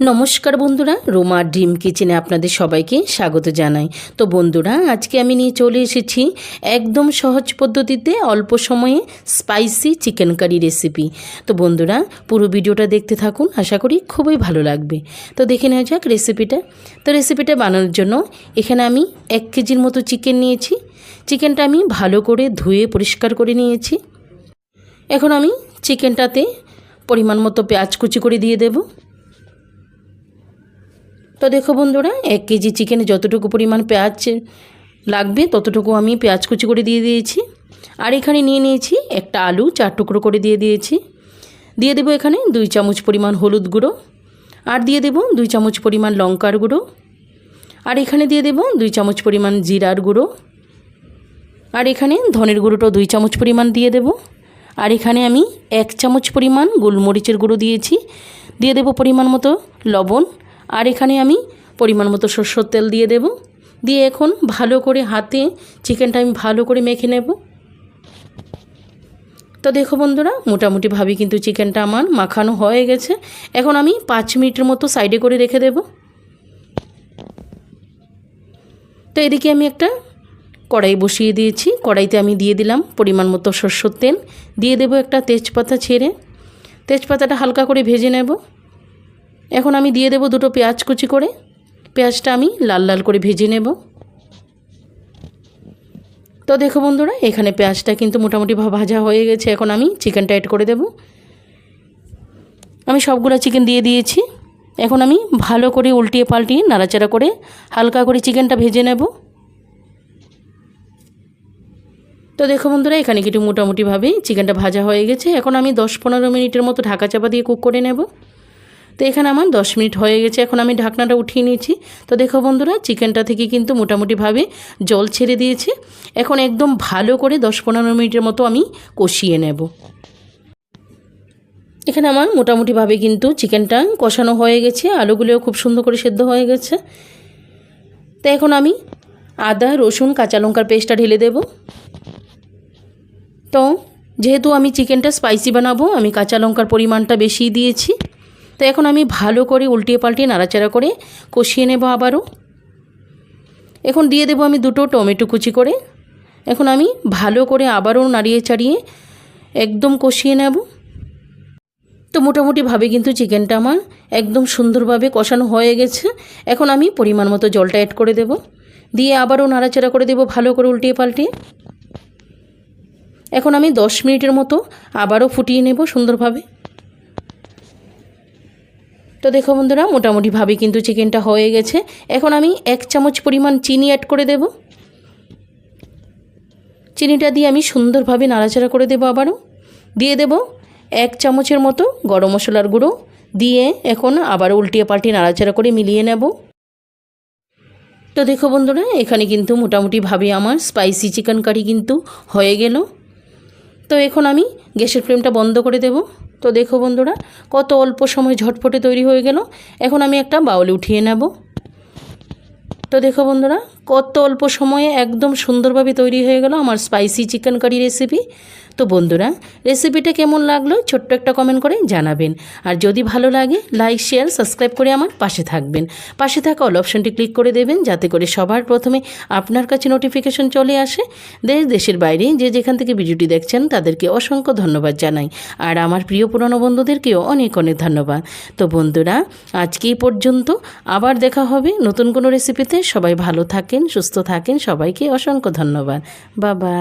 নমস্কার বন্ধুরা, রোমা ড্রিম কিচেনে আপনাদের সবাইকে স্বাগত জানাই। তো বন্ধুরা, আজকে আমি নিয়ে চলে এসেছি একদম সহজ পদ্ধতিতে অল্প সময়ে স্পাইসি চিকেন কারি রেসিপি তো বন্ধুরা, পুরো ভিডিওটা দেখতে থাকুন, আশা করি খুবই ভালো লাগবে। তো দেখে নেওয়া যাক রেসিপিটা তো রেসিপিটা বানানোর জন্য এখানে আমি এক কেজির মতো চিকেন নিয়েছি। চিকেনটা আমি ভালো করে ধুয়ে পরিষ্কার করে নিয়েছি। এখন আমি চিকেনটাতে পরিমাণ মতো পেঁয়াজ কুচি করে দিয়ে দেবো। তো দেখো বন্ধুরা, এক কেজি চিকেনে যতটুকু পরিমাণ পেঁয়াজ লাগবে, ততটুকু আমি পেঁয়াজ কুচি করে দিয়ে দিয়েছি। আর এখানে নিয়ে নিয়েছি একটা আলু, চার টুকরো করে দিয়ে দিয়েছি। দিয়ে দেবো এখানে দুই চামচ পরিমাণ হলুদ গুঁড়ো, আর দিয়ে দেবো দুই চামচ পরিমাণ লঙ্কার গুঁড়ো, আর এখানে দিয়ে দেবো দুই চামচ পরিমাণ জিরার গুঁড়ো, আর এখানে ধনের গুঁড়োটাও দুই চামচ পরিমাণ দিয়ে দেব, আর এখানে আমি এক চামচ পরিমাণ গোলমরিচের গুঁড়ো দিয়েছি। দিয়ে দেবো পরিমাণ মতো লবণ আর এখানে আমি পরিমাণ মতো সর্ষের তেল দিয়ে দেব। দিয়ে এখন ভালো করে হাতে চিকেনটা আমি ভালো করে মেখে নেব। তো দেখো বন্ধুরা মোটামুটিভাবে কিন্তু চিকেনটা আমার মাখানো হয়ে গেছে। এখন আমি পাঁচ মিনিটের মতো সাইডে করে রেখে দেব। তো এদিকে আমি একটা কড়াই বসিয়ে দিয়েছি। কড়াইতে আমি দিয়ে দিলাম পরিমাণ মতো সর্ষের তেল। দিয়ে দেব একটা তেজপাতা ছেড়ে। তেজপাতাটা হালকা করে ভেজে নেব। এখন আমি দিয়ে দেব দুটো পেঁয়াজ কুচি করে। পেঁয়াজটা আমি লাল লাল করে ভেজে নেব। তো দেখো বন্ধুরা, এখানে পেঁয়াজটা কিন্তু মোটামুটি ভাজা হয়ে গেছে। এখন আমি চিকেনটা অ্যাড করে দেব। আমি সবগুলো চিকেন দিয়ে দিয়েছি। এখন আমি ভালো করে উল্টিয়ে পাল্টিয়ে নাড়াচাড়া করে হালকা করে চিকেনটা ভেজে নেব। তো দেখো বন্ধুরা, এখানে কিন্তু মোটামুটিভাবেই চিকেনটা ভাজা হয়ে গেছে। এখন আমি দশ পনেরো মিনিটের মতো ঢাকা চাপা দিয়ে কুক করে নেব। তো এখানে আমার দশ মিনিট হয়ে গেছে, এখন আমি ঢাকনাটা উঠিয়ে নিয়েছি। তো দেখো বন্ধুরা, চিকেনটা থেকে কিন্তু মোটামুটিভাবে জল ছেড়ে দিয়েছে। এখন একদম ভালো করে দশ পনেরো মিনিটের মতো আমি কষিয়ে নেব। এখানে আমার মোটামুটিভাবে কিন্তু চিকেনটা কষানো হয়ে গেছে, আলুগুলোও খুব সুন্দর করে সেদ্ধ হয়ে গেছে। তো এখন আমি আদা, রসুন, কাঁচা লঙ্কার পেস্টটা ঢেলে দেব। তো যেহেতু আমি চিকেনটা স্পাইসি বানাবো, আমি কাঁচা লঙ্কার পরিমাণটা বেশি দিয়েছি। তো এখন আমি ভালো করে উল্টিয়ে পাল্টিয়ে নাড়াচাড়া করে কষিয়ে নেব আবারও। এখন দিয়ে দেবো আমি দুটো টমেটো কুচি করে। এখন আমি ভালো করে আবারও নাড়িয়ে চাড়িয়ে একদম কষিয়ে নেব। তো মোটামুটিভাবে কিন্তু চিকেনটা আমার একদম সুন্দরভাবে কষানো হয়ে গেছে। এখন আমি পরিমাণ মতো জলটা অ্যাড করে দেব। দিয়ে আবারও নাড়াচাড়া করে দেব ভালো করে উল্টিয়ে পাল্টিয়ে। এখন আমি দশ মিনিটের মতো আবারও ফুটিয়ে নেব সুন্দরভাবে। তো দেখো বন্ধুরা মোটামুটিভাবে কিন্তু চিকেনটা হয়ে গেছে। এখন আমি এক চামচ পরিমাণ চিনি অ্যাড করে দেব। চিনিটা দিয়ে আমি সুন্দরভাবে নাড়াচাড়া করে দেবো আবারও। দিয়ে দেব এক চামচের মতো গরম মশলার গুঁড়ো। দিয়ে এখন আবার উল্টিয়ে পাল্টিয়ে নাড়াচাড়া করে মিলিয়ে নেব। তো দেখো বন্ধুরা, এখানে কিন্তু মোটামুটিভাবে আমার স্পাইসি চিকেন কারি কিন্তু হয়ে গেল। তো এখন আমি গ্যাসের ফ্লেমটা বন্ধ করে দেবো। তো দেখো বন্ধুরা, কত অল্প সময় ঝটপটে তৈরি হয়ে গেল। এখন আমি একটা বাউলে উঠিয়ে নেব। তো দেখো বন্ধুরা কত অল্প সময়ে একদম সুন্দরভাবে তৈরি হয়ে গেল আমার স্পাইসি চিকেন কারি রেসিপি তো বন্ধুরা রেসিপিটা কেমন লাগল ছোট্ট একটা কমেন্ট করে জানাবেন। আর যদি ভালো লাগে লাইক শেয়ার সাবস্ক্রাইব করে আমার পাশে থাকবেন। পাশে থাকা অল অপশানটি ক্লিক করে দেবেন, যাতে করে সবার প্রথমে আপনার কাছে নোটিফিকেশন চলে আসে। দেশ, দেশের বাইরে যে যেখান থেকে ভিডিওটি দেখছেন, তাদেরকে অসংখ্য ধন্যবাদ জানাই। আর আমার প্রিয় পুরনো বন্ধুদেরকেও অনেক অনেক ধন্যবাদ। তো বন্ধুরা, আজকে পর্যন্ত আবার দেখা হবে নতুন কোনো রেসিপিতে সবাই ভালো থাকেন সুস্থ থাকেন সবাইকে অসংখ্য ধন্যবাদ। বাবা